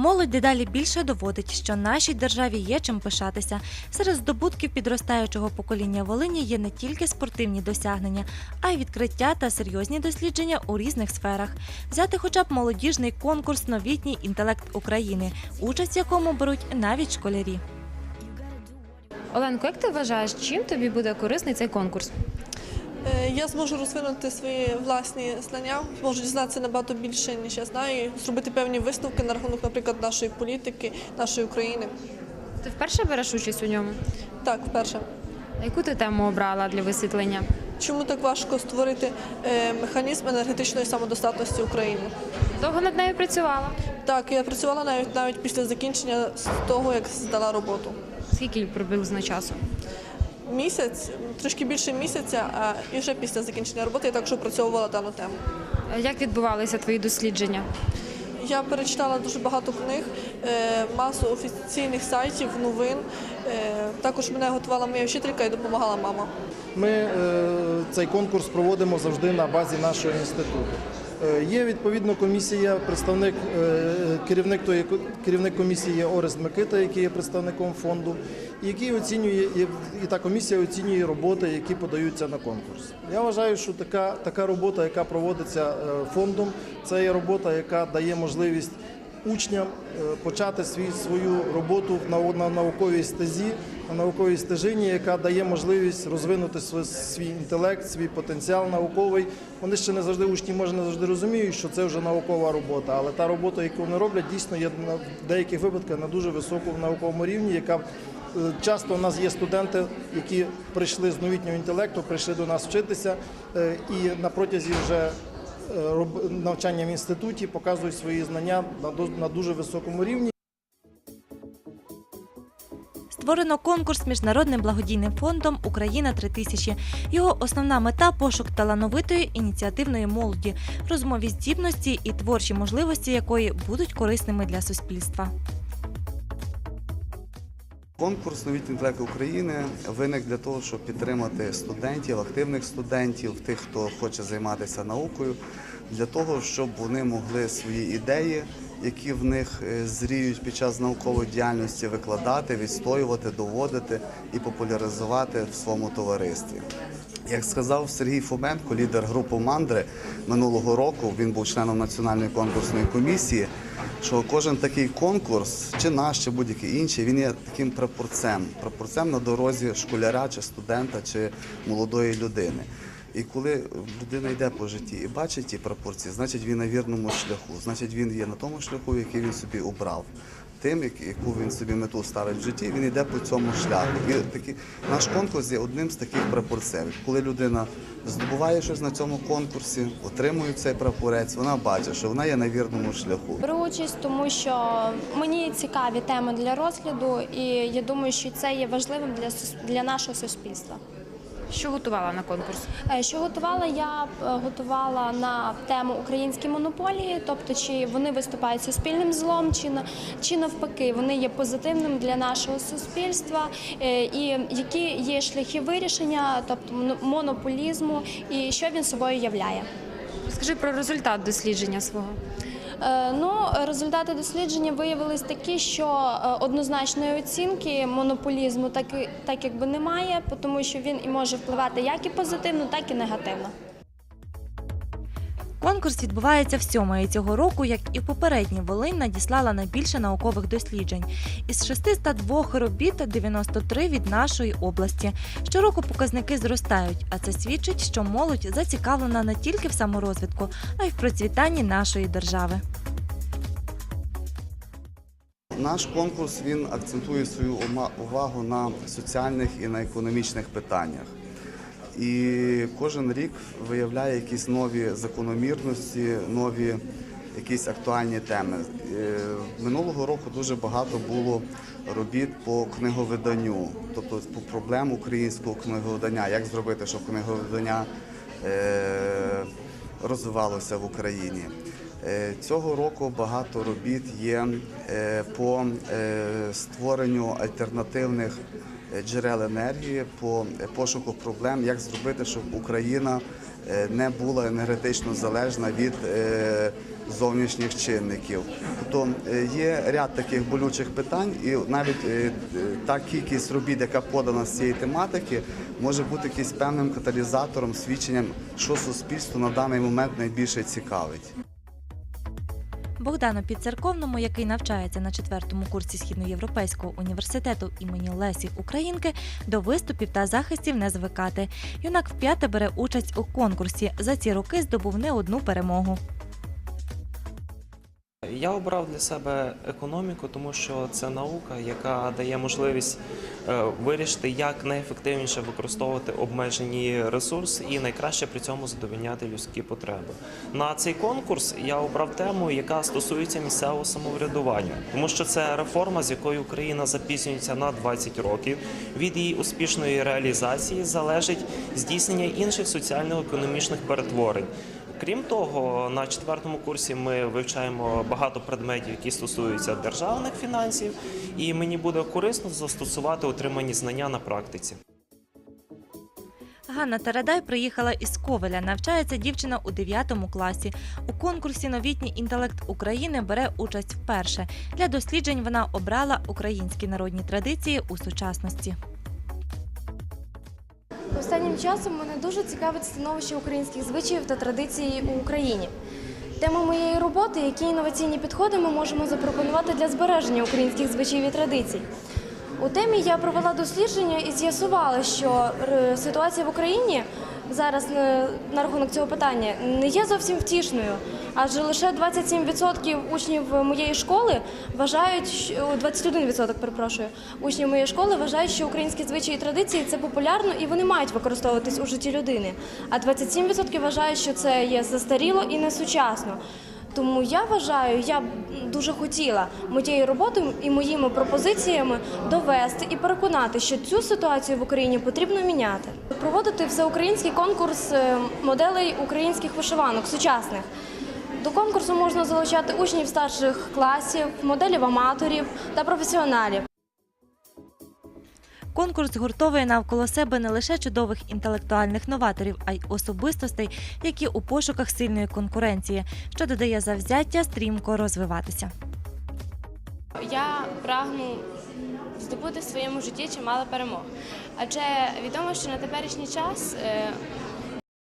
Молодь дедалі більше доводить, що нашій державі є чим пишатися. Серед здобутків підростаючого покоління Волині є не тільки спортивні досягнення, а й відкриття та серйозні дослідження у різних сферах. Взяти хоча б молодіжний конкурс Новітній інтелект України, участь в якому беруть навіть школярі. Оленко, як ти вважаєш, чим тобі буде корисний цей конкурс? Е, Я зможу розвинути свої власні знання, зможу дізнатися набагато більше, ніж я знаю, і зробити певні висновки на рахунок, наприклад, нашої політики, нашої України. Ти вперше береш участь у ньому? Так, вперше. А Яку ти тему обрала для висвітлення? Чому так важко створити е, механізм енергетичної самодостатності України? Довго над нею працювала? Так, я працювала навіть навіть після закінчення з того, як здала роботу. Скільки приблизно часу? Місяць, трішки більше місяця, а і вже після закінчення роботи я також опрацьовувала дану тему. Як відбувалися твої дослідження? Я перечитала дуже багато книг, е, масу офіційних сайтів, новин. Е, Також мене готувала моя вчителька і допомагала мама. Ми е, цей конкурс проводимо завжди на базі нашого інституту. Е, Є відповідно комісія, представник е, керівник керівник комісії є Орест Микита, який є представником фонду, який оцінює і, та комісія оцінює роботи, які подаються на конкурс. Я вважаю, що така, така робота, яка проводиться е, фондом, це є робота, яка дає можливість учням почати свій, свою роботу на, на науковій стезі, на науковій стежині, яка дає можливість розвинути свій, інтелект, свій потенціал науковий. Вони ще не завжди учні, може не завжди розуміють, що це вже наукова робота, але та робота, яку вони роблять, дійсно є в деяких випадках на дуже високому науковому рівні, яка е, Часто у нас є студенти, які прийшли з новітнього інтелекту, прийшли до нас вчитися, е, і на протязі вже е, навчання в інституті показують свої знання на дуже високому рівні. Створено конкурс міжнародним благодійним фондом Україна 3000 Його основна мета пошук талановитої ініціативної молоді, розмові здібності і творчі можливості якої будуть корисними для суспільства. Конкурс «Новітній інтелект України виник для того, щоб підтримати студентів, активних студентів, тих, хто хоче займатися наукою, для того, щоб вони могли свої ідеї, які в них е, зріють під час наукової діяльності, викладати, відстоювати, доводити і популяризувати в своєму товаристві. Як сказав Сергій Фоменко, лідер групи Мандри минулого року, він був членом національної конкурсної комісії. Що кожен такий конкурс, чи наш, чи будь-який інший, він є таким прапорцем, прапорцем на дорозі школяра, чи студента, чи молодої людини. І коли людина йде по житті і бачить ті прапорці, значить він на вірному шляху, значить він є на тому шляху, який він собі обрав. Тим, як- яку він собі мету ставить в житті, він йде по цьому шляху. І такі, наш конкурс є одним з таких прапорців. Коли людина здобуває щось на цьому конкурсі, отримує цей прапорець, вона бачить, що вона є на вірному шляху. Беру участь, тому що мені цікаві теми для розгляду, і я думаю, що це є важливим для для нашого суспільства. Що готувала на конкурс? Е, Що готувала? Я е, готувала на тему українські монополії, тобто чи вони виступають суспільним злом, чи на чи навпаки вони є позитивним для нашого суспільства, е, і які є шляхи вирішення, тобто моно- монополізму, і що він собою являє. Скажи про результат дослідження свого. Е, Ну, результати дослідження виявились такі, що е, однозначної оцінки монополізму так, так якби немає, тому що він і може впливати як і позитивно, так і негативно. Конкурс відбувається всьоме і цього року, як і в попередні, Волинь надіслала найбільше наукових досліджень. Із 602 робіт 93 від нашої області. Щороку показники зростають, а це свідчить, що молодь зацікавлена не тільки в саморозвитку, а й в процвітанні нашої держави. Наш конкурс він акцентує свою увагу на соціальних і на економічних питаннях. І кожен рік виявляє якісь нові закономірності, нові якісь актуальні теми. Е, Минулого року дуже багато було робіт по книговиданню, тобто по проблем українського книговидання, як зробити, щоб книговидання е, розвивалося в Україні. Е, Цього року багато робіт є по створенню альтернативних джерел енергії, по е, пошуку проблем, як зробити, щоб Україна е, не була енергетично залежна від е, зовнішніх чинників. Тобто є ряд таких болючих питань, і навіть та кількість робіт, яка подана з цієї тематики, може бути якийсь певним каталізатором, свідченням, що суспільство на даний момент найбільше цікавить. Богдану Підцерковному, який навчається на четвертому курсі Східноєвропейського університету імені Лесі Українки, до виступів та захистів не звикати. Юнак вп'яте бере участь у конкурсі. За ці роки здобув не одну перемогу. Я обрав для себе економіку, тому що це наука, яка дає можливість е, вирішити, як найефективніше використовувати обмежені ресурси і найкраще при цьому задовольняти людські потреби. На цей конкурс я обрав тему, яка стосується місцевого самоврядування, тому що це реформа, з якою Україна запізнюється на 20 років. Від її успішної реалізації залежить здійснення інших соціально-економічних перетворень. Крім того, на четвертому курсі ми вивчаємо багато предметів, які стосуються державних фінансів, і мені буде корисно застосувати отримані знання на практиці. Ганна Тарадай приїхала із Ковеля. Навчається дівчина у 9 класі. У конкурсі Новітній інтелект України бере участь вперше. Для досліджень вона обрала українські народні традиції у сучасності. Останнім часом мене дуже цікавить становище українських звичаїв та традицій у Україні. Тема моєї роботи, які інноваційні підходи ми можемо запропонувати для збереження українських звичаїв і традицій. У темі я провела дослідження і з'ясувала, що е, ситуація в Україні зараз е, на рахунок цього питання не є зовсім втішною, адже лише 27% учнів моєї школи вважають, що 21% перепрошую, учнів моєї школи вважають, що українські звичаї і традиції це популярно і вони мають використовуватись у житті людини. А 27% вважають, що це є застаріло і несучасно. Тому я вважаю, я дуже хотіла моєю роботою і моїми пропозиціями довести і переконати, що цю ситуацію в Україні потрібно міняти. Проводити всеукраїнський конкурс е, моделей українських вишиванок сучасних. До конкурсу можна залучати учнів старших класів, моделів аматорів та професіоналів. Конкурс гуртовує навколо себе не лише чудових інтелектуальних новаторів, а й особистостей, які у пошуках сильної конкуренції, що додає завзяття стрімко розвиватися. Я прагну здобути в своєму житті чимало перемог. Адже відомо, що на теперішній час е,